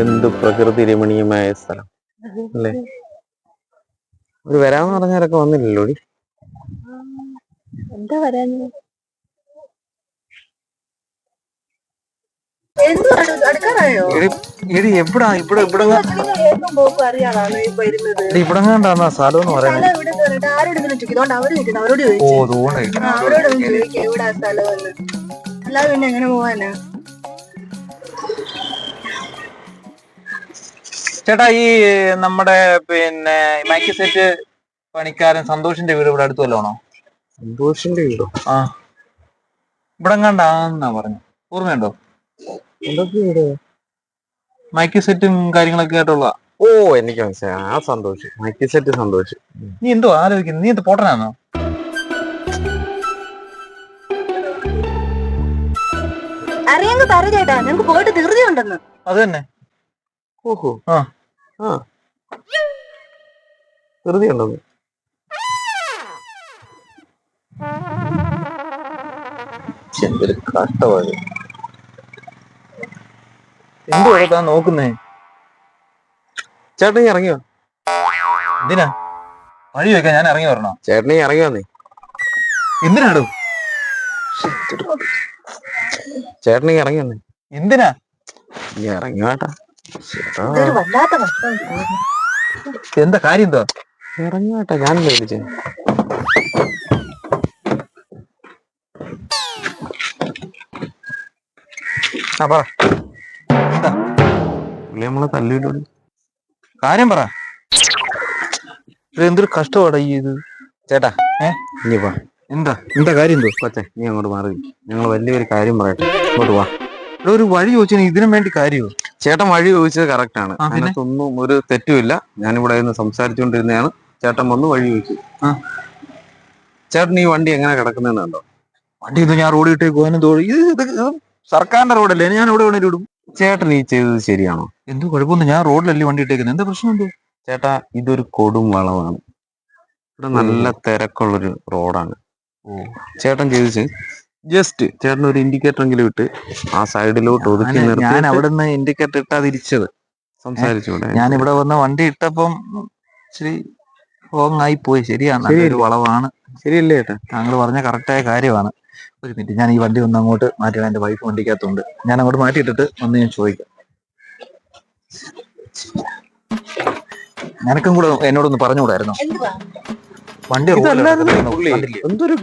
എന്ത് പ്രകൃതി രമണീയമായ സ്ഥലം അല്ലേ? ഒരു വരാന്ന് പറഞ്ഞാലൊക്കെ വന്നില്ലല്ലോ എന്താ ഇവിടെ ഇവിടെ വരുന്നത് ഇവിടെങ്ങാണ്ടാണ് സ്ഥലം എന്ന് പറയുന്നത് ഇവിടെ ഓ തോന്നുന്നു അല്ലാതെ പിന്നെ എങ്ങനെ പോവാനാ? ചേട്ടാ ഈ നമ്മുടെ പിന്നെ മൈക്ക് സെറ്റ് പണിക്കാരൻ സന്തോഷിന്റെ വീട് ഇവിടെ അടുത്ത് വല്ലതാണോ സന്തോഷിന്റെ വീടോ? ആ. ഇവിടെ കണ്ടാന്നാ പറഞ്ഞു? ഓർമ്മയുണ്ടോ? എന്തൊക്കെ വീട്? മൈക്ക് സെറ്റും കാര്യങ്ങളൊക്കെ ആയിട്ടുള്ള. ഓ എനിക്ക് മനസ്സിലായി. ആ സന്തോഷം. മൈക്ക് സെറ്റ് സന്തോഷം. നീ എന്തോ ആലോചിക്കുന്നു? നീ എന്ത് പോട്ടനാണോ അറിയാങ്ക പറ ചേട്ടാ. ഞങ്ങക്ക് പോയിട്ട് ധൃതി ഉണ്ടെന്ന് അത് തന്നെ. ഓഹോ. ആ. ആ. വെറുതെ ഉണ്ടോ എന്തൊരു കഷ്ടമാണ് എന്തോ താൻ നോക്കുന്നേ? ചേട്ടൻ ഇറങ്ങിയോ? എന്തിനാ? വഴി വെക്കാൻ ഞാൻ ഇറങ്ങി വരണോ? ചേട്ടനെ ഇറങ്ങി വന്നേ. എന്തിനാടോ ചേട്ടനെ ഇറങ്ങി വന്നേ. എന്തിനാ? ഇറങ്ങി വേട്ടാ. ഇതൊരു വല്ലാത്ത കഷ്ടം. എന്താ കാര്യം എന്താ? ഇറങ്ങാട്ടെ ഞാൻ ഞാനല്ലേ വിളിച്ചേ. ആ പറ. പുള്ളി നമ്മളെ തല്ലിയിട്ടുണ്ട്. കാര്യം പറ. ഇത് എന്തൊരു കഷ്ടമാടാ ഈ ഇത്? ചേട്ടാ ഏ? ഇനി വാ. എന്താ? എന്താ കാര്യം എന്തോ? കൊച്ചേ നീ അങ്ങോട്ട് മാറി ഞങ്ങൾ വലിയൊരു കാര്യം പറയട്ടെ. ഇങ്ങോട്ട് വാ. ഒരു വഴി ചോദിച്ചാൽ ഇതിനും വേണ്ടി കാര്യമോ ചേട്ടൻ വഴി ചോദിച്ചത് കറക്റ്റ് ആണ്. അതിനകത്തൊന്നും ഒരു തെറ്റുമില്ല. ഞാനിവിടെ നിന്ന് സംസാരിച്ചുകൊണ്ടിരുന്നതാണ് ചേട്ടൻ വന്ന് വഴി ചോദിച്ചു. ചേട്ടൻ ഈ വണ്ടി എങ്ങനെ കിടക്കുന്നതെന്ന് കണ്ടോ? വണ്ടി ഇത് ഞാൻ റോഡ് ഇട്ടേ പോകാനും തോന്നി ഇത് സർക്കാരിന്റെ റോഡല്ലേ? ഞാൻ ഇവിടെ വേണേലും ഇടും. ചേട്ടൻ ഈ ചെയ്തത് ശരിയാണോ? എന്ത് കുഴപ്പമൊന്നും ഞാൻ റോഡിലല്ലേ വണ്ടി ഇട്ടേക്കുന്നത് എന്താ പ്രശ്നം എന്തോ? ചേട്ടാ ഇതൊരു കൊടും വളവാണ്. ഇവിടെ നല്ല തിരക്കുള്ളൊരു റോഡാണ്. ഓ. ചേട്ടൻ ചെയ്തിച്ച് ജസ്റ്റ് ചേട്ടൻ ഒരു ഇൻഡിക്കേറ്റർ എങ്കിലും ഇട്ട് ആ സൈഡിലോട്ട് ഒതുക്കി നിർത്തി ഞാൻ അവിടെ നിന്ന് ഇൻഡിക്കേറ്റർ ഇട്ടാ തിരിച്ചത്. സംസാരിച്ചൂടെ ഞാൻ ഇവിടെ വന്ന് വണ്ടി ഇട്ടപ്പം ശരി റോങ് ആയി പോയി. ശരിയാണ്. ഒരു വളവാണ്. ശരിയല്ലേ ചേട്ടാ താങ്കൾ പറഞ്ഞ കറക്റ്റായ കാര്യമാണ്. ഒരു മിനിറ്റ് ഞാൻ ഈ വണ്ടി ഒന്ന് അങ്ങോട്ട് മാറ്റി എന്റെ വൈഫ് വണ്ടിക്കകത്തുണ്ട്. ഞാൻ അങ്ങോട്ട് മാറ്റിയിട്ടിട്ട് വന്ന് ഞാൻ ചോദിക്കാം. നിനക്കും കൂടെ എന്നോടൊന്ന് പറഞ്ഞുകൂടായിരുന്നോ? എന്തുവാ? വണ്ടി എന്തൊരു റോഡ് എന്തൊരു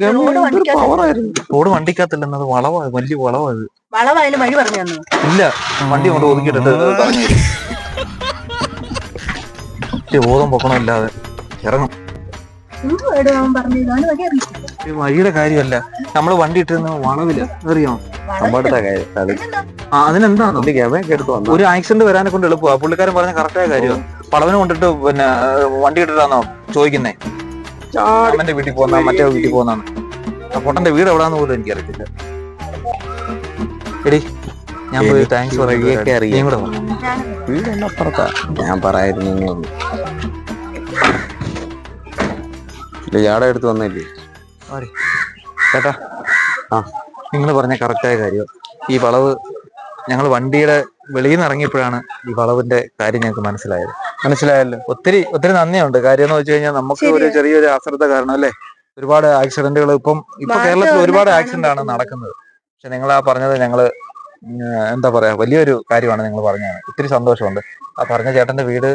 വണ്ടിക്കകത്ത് പവറായിരുന്നു റോഡ് വണ്ടിക്കകത്തില്ലെന്നത് വളവാ വലിയ വളവാ അത് വളവായാലും വഴി പറഞ്ഞു തന്നു. ഇല്ല. വണ്ടി കൊണ്ട് ഒതുക്കിയിട്ടിട്ട് ബോധം പൊക്കണമില്ലാതെ ഇറങ്ങും. വഴിയുടെ കാര്യമല്ല. നമ്മൾ വണ്ടി ഇട്ടിരുന്ന വളവിൽ അറിയോ? അതിനെന്താണോ പുള്ളി എടുത്ത് വന്നു ഒരു ആക്സിഡന്റ് വരാനെ കൊണ്ട് എളുപ്പമാണ് പുള്ളിക്കാരൻ പറഞ്ഞ കറക്റ്റായ കാര്യമാണ് പളവിനെ കൊണ്ടിട്ട് പിന്നെ വണ്ടി ഇട്ടിട്ടാണോ ചോദിക്കുന്നേ. അമ്മന്റെ വീട്ടിൽ പോകുന്ന മറ്റേ വീട്ടിൽ പോകുന്നതാണ് ആ പൊട്ടന്റെ വീട് എവിടാന്ന് പോലും എനിക്കറിയത്തില്ല എടി ഞാൻ പോയി താങ്ക്സ് വഴിയൊക്കെ അറിയാം. നീ കൂടെ വാ. വീടെല്ലാം അപ്പുറത്താ ഞാൻ പറയായിരുന്നു ജാട എടുത്ത് വന്നില്ലേ. ചേട്ടാ ആ. നിങ്ങൾ പറഞ്ഞ കറക്റ്റായ കാര്യം ഈ വളവ് ഞങ്ങൾ വണ്ടിയുടെ വെളിയിൽ നിന്ന് ഇറങ്ങിയപ്പോഴാണ് ഈ വളവിന്റെ കാര്യം ഞങ്ങൾക്ക് മനസ്സിലായത് മനസ്സിലായല്ലോ. ഒത്തിരി ഒത്തിരി നന്ദിയുണ്ട്. കാര്യം എന്ന് വെച്ച് കഴിഞ്ഞാൽ നമുക്ക് ഒരു ചെറിയൊരു അശ്രദ്ധ കാരണം അല്ലേ? ഒരുപാട് ആക്സിഡന്റുകൾ ഇപ്പം ഇപ്പൊ കേരളത്തിൽ ഒരുപാട് ആക്സിഡന്റ് ആണ് നടക്കുന്നത്. പക്ഷെ നിങ്ങൾ ആ പറഞ്ഞത് ഞങ്ങൾ എന്താ പറയാ വലിയൊരു കാര്യമാണ് നിങ്ങൾ പറഞ്ഞത്. ഒത്തിരി സന്തോഷമുണ്ട്. ആ പറഞ്ഞ ചേട്ടന്റെ വീട്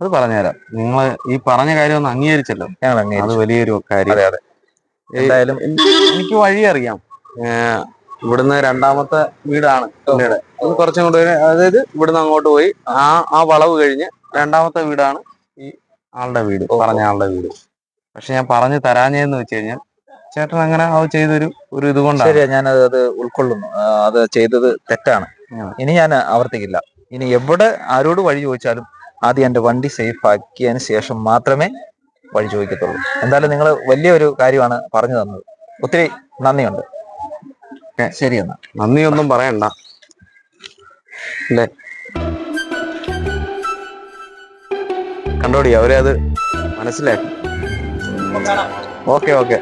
അത് പറഞ്ഞുതരാം. നിങ്ങൾ ഈ പറഞ്ഞ കാര്യം ഒന്ന് അംഗീകരിച്ചല്ലോ. ഞങ്ങൾ അത് അംഗീകരിച്ചു വലിയൊരു കാര്യം. അതെ അതെ. എന്തായാലും എനിക്ക് വഴി അറിയാം. ഇവിടുന്ന് രണ്ടാമത്തെ വീടാണ് പിന്നീട്. അത് കുറച്ചും കൂടെ അതായത് ഇവിടുന്ന് അങ്ങോട്ട് പോയി. ആ ആ വളവ് കഴിഞ്ഞ് രണ്ടാമത്തെ വീടാണ് ഈ ആളുടെ വീട് പറഞ്ഞ ആളുടെ വീട്. പക്ഷെ ഞാൻ പറഞ്ഞു തരാഞ്ഞെന്ന് വെച്ച് കഴിഞ്ഞാൽ ചേട്ടൻ അങ്ങനെ അത് ചെയ്തൊരു ഒരു ഇത് കൊണ്ടാണ്. ശരിയാ ഞാൻ അത് അത് ഉൾക്കൊള്ളുന്നു അത് ചെയ്തത് തെറ്റാണ്. ഇനി ഞാൻ ആവർത്തിക്കില്ല. ഇനി എവിടെ ആരോട് വഴി ചോദിച്ചാലും ആദ്യം എന്റെ വണ്ടി സേഫ് ആക്കിയതിന് ശേഷം മാത്രമേ വഴി ചോദിക്കത്തുള്ളൂ. എന്തായാലും നിങ്ങൾ വലിയൊരു കാര്യമാണ് പറഞ്ഞു തന്നത്. ഒത്തിരി നന്ദിയുണ്ട്. ഓക്കേ, ശരി എന്നാ. നന്ദിയൊന്നും പറയണ്ട. കണ്ടോടി അവരെ അത് മനസ്സിലാക്കി. Okay okay